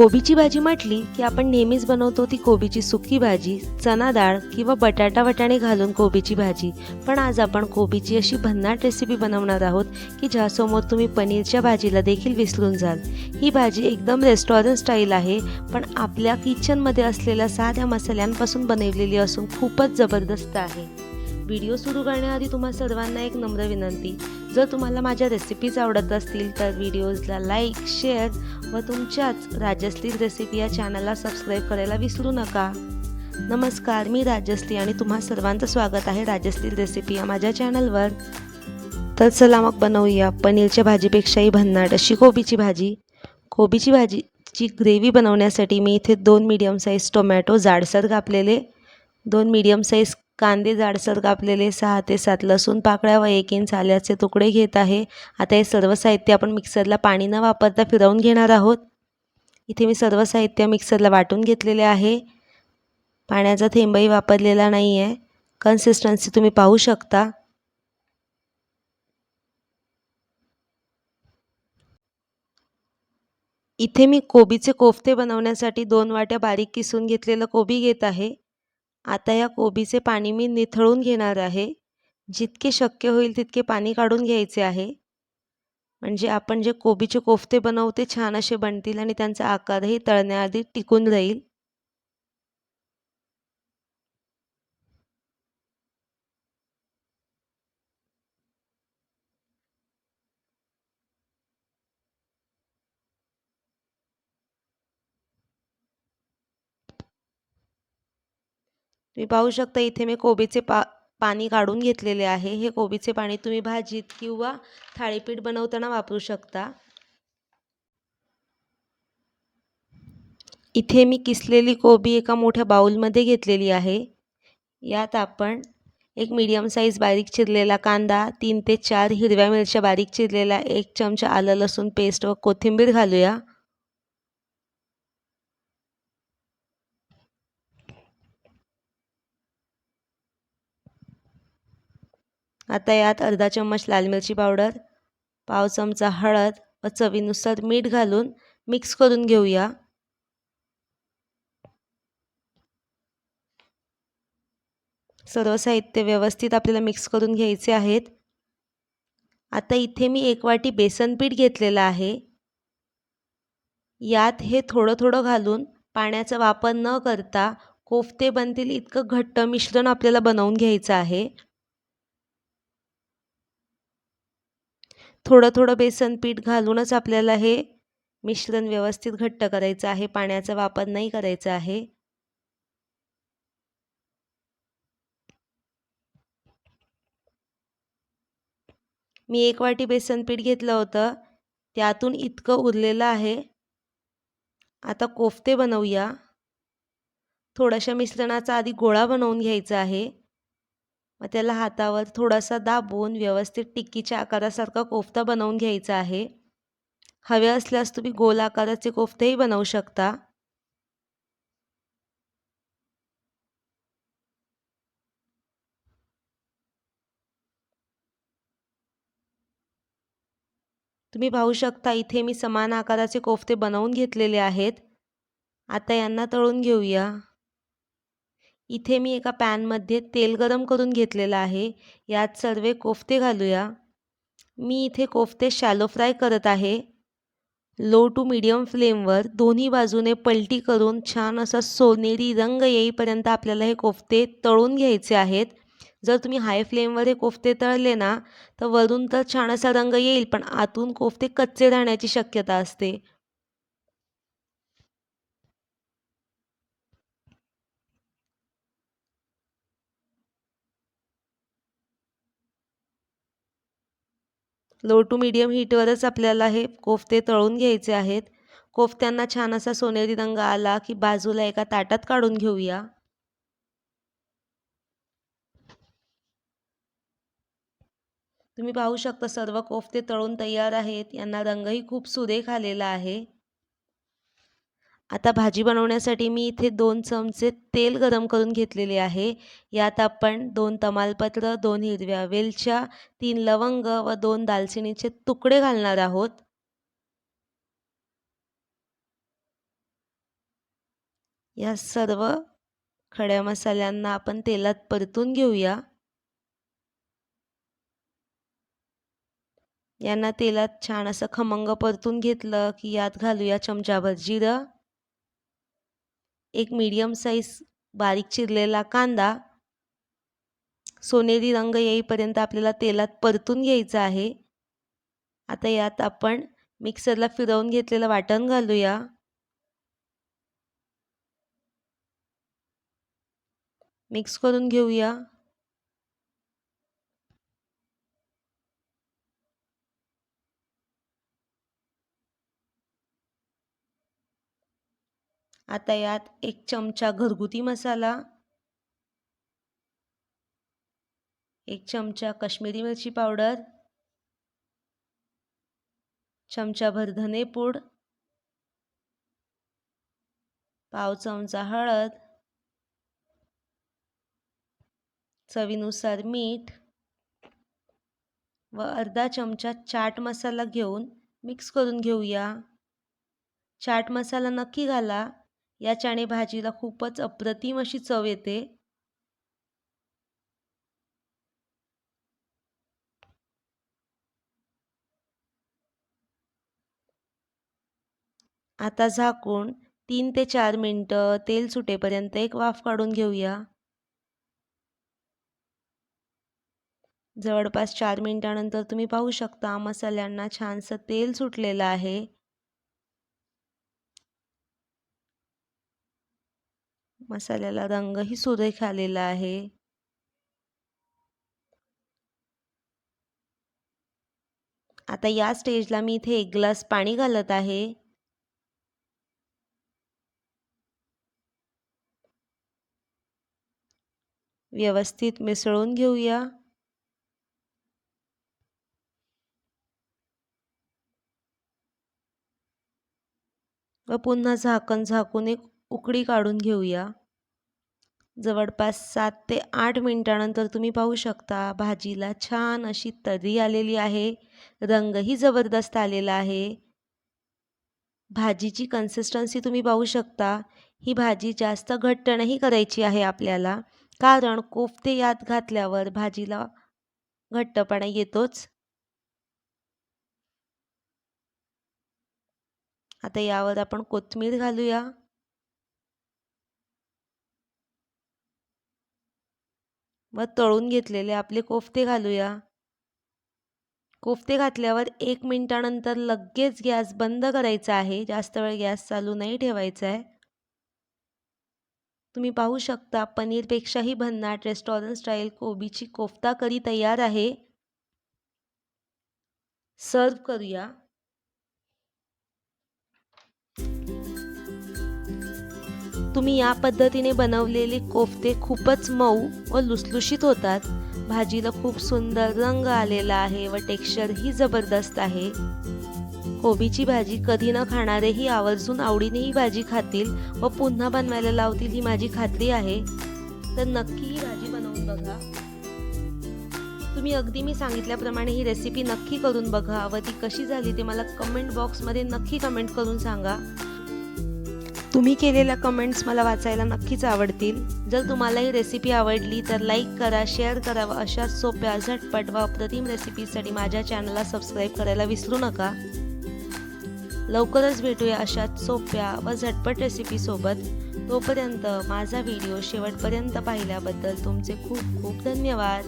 कोबीची भाजी म्हटली की आपण नेहमीच बनवतो ती कोबीची सुकी भाजी चना डाळ किंवा बटाटा वटाणे घालून कोबीची भाजी. पण आज आपण कोबीची अशी भन्नाट रेसिपी बनवणार आहोत की ज्यासमोर तुम्ही पनीरच्या भाजीला देखील विसरून जाल. ही भाजी एकदम रेस्टॉरंट स्टाईल आहे पण आपल्या किचनमध्ये असलेल्या साध्या मसाल्यांपासून बनवलेली असून खूपच जबरदस्त आहे. व्हिडिओ सुरू करण्याआधी तुम्हा सर्वांना एक नम्र विनंती. जर तुम्हाला माझ्या रेसिपीज आवडत असतील तर व्हिडिओजला लाईक शेअर व तुमच्याच राजश्री रेसिपी या चॅनलला सबस्क्राईब करायला विसरू नका. नमस्कार मी राजश्री आणि तुम्हा सर्वांचं स्वागत आहे राजश्री रेसिपी या माझ्या चॅनलवर तर चला मग बनवूया पनीरच्या भाजीपेक्षाही भन्नाट अशी कोबीची भाजी. कोबीची भाजीची ग्रेव्ही बनवण्यासाठी मी इथे दोन मीडियम साईज टोमॅटो जाडसर कापलेले दोन मीडियम साईज कांदे जाडसर कापलेले सहा ते सात लसूण पाकळ्या व एक इंच आल्याचे तुकडे घेत आहे. आता हे सर्व साहित्य आपण मिक्सरला पाणी न वापरता फिरवून घेणार आहोत. इथे मी सर्व साहित्य मिक्सरला वाटून घेतलेले आहे. पाण्याचा थेंबही वापरलेला नाही आहे कन्सिस्टन्सी तुम्ही पाहू शकता. इथे मी कोबीचे कोफ्ते बनवण्यासाठी दोन वाट्या बारीक किसून घेतलेलं कोबी घेत आहे. आता या कोबीचे पाणी मी निथळून घेणार आहे. जितके शक्य होईल तितके पाणी काढून घ्यायचे आहे. म्हणजे आपण जे कोबीचे कोफ्ते बनवू ते छान असे बनतील आणि त्यांचा आकारही तळण्याआधी टिकून राहील तुम्ही पाहू शकता इथे मी कोबीचे पा पाणी काढून घेतलेले आहे. हे कोबीचे पाणी तुम्ही भाजीत किंवा थाळीपीठ बनवताना वापरू शकता. इथे मी किसलेली कोबी एका मोठ्या बाऊलमध्ये घेतलेली आहे. यात आपण एक मीडियम साईज बारीक चिरलेला कांदा तीन ते चार हिरव्या मिरच्या बारीक चिरलेला एक चमचा आलं लसूण पेस्ट व कोथिंबीर घालूया. आता यात अर्धा चम्मच लाल मिरची पावडर पाव चमचा हळद व चवीनुसार मीठ घालून मिक्स करून घेऊया. सर्व साहित्य व्यवस्थित आपल्याला मिक्स करून घ्यायचे आहेत. आता इथे मी एक वाटी बेसन पीठ घेतलेलं आहे. यात हे थोडं थोडं घालून पाण्याचा वापर न करता कोफते बनतील इतकं घट्ट मिश्रण आपल्याला बनवून घ्यायचं आहे. थोडं थोडं बेसन पीठ घालूनच आपल्याला हे मिश्रण व्यवस्थित घट्ट करायचं आहे. पाण्याचा वापर नाही करायचा आहे. मी एक वाटी बेसन पीठ घेतलं होतं. त्यातून इतकं उरलेलं आहे. आता कोफ्ते बनवूया. थोड्याशा मिश्रणाचा आधी गोळा बनवून घ्यायचा आहे. मग त्याला हातावर थोडासा दाबून व्यवस्थित टिक्कीच्या आकारासारखा कोफ्ता बनवून घ्यायचा आहे. हवे असल्यास तुम्ही गोल आकाराचे कोफ्तेही बनवू शकता. तुम्ही पाहू शकता इथे मी समान आकाराचे कोफ्ते बनवून घेतलेले आहेत. आता यांना तळून घेऊया. इथे मी एका पॅनमध्ये तेल गरम करून घेतलेलं आहे. यात सर्व कोफ्ते घालूया. मी इथे कोफ्ते शॅलो फ्राय करत आहे. लो टू मीडियम फ्लेमवर दोन्ही बाजूने पलटी करून छान असा सोनेरी रंग येईपर्यंत आपल्याला हे कोफ्ते तळून घ्यायचे आहेत. जर तुम्ही हाय फ्लेमवर हे कोफ्ते तळले ना तर वरून तर छान असा रंग येईल पण आतून कोफ्ते कच्चे राहण्याची शक्यता असते. लो टू मीडियम हीटवरच आपल्याला हे कोफ्ते तळून घ्यायचे आहेत. कोफ्त्यांना छान असा सोनेरी रंग आला की बाजूला एका ताटात काढून घेऊया. तुम्ही पाहू शकता सर्व कोफ्ते तळून तयार आहेत. यांना रंगही खूप सुरेख आलेला आहे. आता भाजी बनवण्यासाठी मी इथे दोन चमचे तेल गरम करून घेतलेले आहे. यात आपण दोन तमालपत्र दोन हिरव्या वेलच्या तीन लवंग व दोन दालचिनीचे तुकडे घालणार आहोत. या सर्व खड्या मसाल्यांना आपण तेलात परतून घेऊया. यांना तेलात छान असं खमंग परतून घेतलं की यात घालूया चमचाभर जिरं. एक मीडियम साईज बारीक चिरलेला कांदा सोनेरी रंग येईपर्यंत आपल्याला तेलात परतून घ्यायचं आहे. आता यात आपण मिक्सरला फिरवून घेतलेलं वाटण घालूया. मिक्स करून घेऊया. आता यात एक चमचा घरगुती मसाला एक चमचा कश्मीरी मिरची पावडर चमचाभर धनेपूड पाव चमचा हळद चवीनुसार मीठ व अर्धा चमचा चाट मसाला घेऊन मिक्स करून घेऊया. चाट मसाला नक्की घाला. या चणे भाजीला खूपच अप्रतिम अशी चव येते. आता झाकून तीन ते चार मिनटं तेल सुटेपर्यंत एक वाफ काढून घेऊया. जवळपास चार मिनटानंतर तुम्ही पाहू शकता मसाल्यांना छानसं तेल सुटलेलं आहे. मसाल्याला रंगही सुरेख आलेला आहे. आता या स्टेजला मी इथे एक ग्लास पाणी घालत आहे. व्यवस्थित मिसळून घेऊया. व पुन्हा झाकण झाकून एक उकडी काढून घेऊया. जवळपास सात ते आठ मिनटानंतर तुम्ही पाहू शकता भाजीला छान अशी तर्री आलेली आहे. रंगही जबरदस्त आलेला आहे. भाजीची कन्सिस्टन्सी तुम्ही पाहू शकता. ही भाजी जास्त घट्ट नाही करायची आहे आपल्याला कारण कोफते यात घातल्यावर भाजीला घट्टपणा येतोच. आता यावर आपण कोथिंबीर घालूया. व तळून घेतलेले आपले कोफ्ते घालूया. कोफ्ते घातल्यावर एक मिनटानंतर लगेच गॅस बंद करायचा आहे. जास्त वेळ गॅस चालू नाही ठेवायचा आहे. तुम्ही पाहू शकता पनीरपेक्षाही भन्नाट रेस्टॉरंट स्टाईल कोबीची कोफ्ता करी तयार आहे. सर्व करूया. तुम्ही या पद्धतीने बनवलेले कोफ्ते खूपच मऊ व लुसलुशीत होतात. भाजीला खूप सुंदर रंग आलेला आहे व टेक्स्चरही जबरदस्त आहे. कोबीची भाजी कधी न खाणारेही आवर्जून आवडीने ही भाजी खातील व पुन्हा बनवायला लावतील ही माझी खात्री आहे. तर नक्की ही भाजी बनवून बघा. तुम्ही अगदी मी सांगितल्याप्रमाणे ही रेसिपी नक्की करून बघा व ती कशी झाली ते मला कमेंट बॉक्समध्ये नक्की कमेंट करून सांगा. तुम्ही केलेल्या कमेंट्स मला वाचायला नक्कीच आवडतील. जर तुम्हाला ही रेसिपी आवडली तर लाईक करा शेअर करा व अशाच सोप्या झटपट व अप्रतिम रेसिपीसाठी माझ्या चॅनलला सबस्क्राईब करायला विसरू नका. लवकरच भेटूया अशाच सोप्या व झटपट रेसिपीसोबत तोपर्यंत माझा व्हिडिओ शेवटपर्यंत पाहिल्याबद्दल तुमचे खूप खूप धन्यवाद.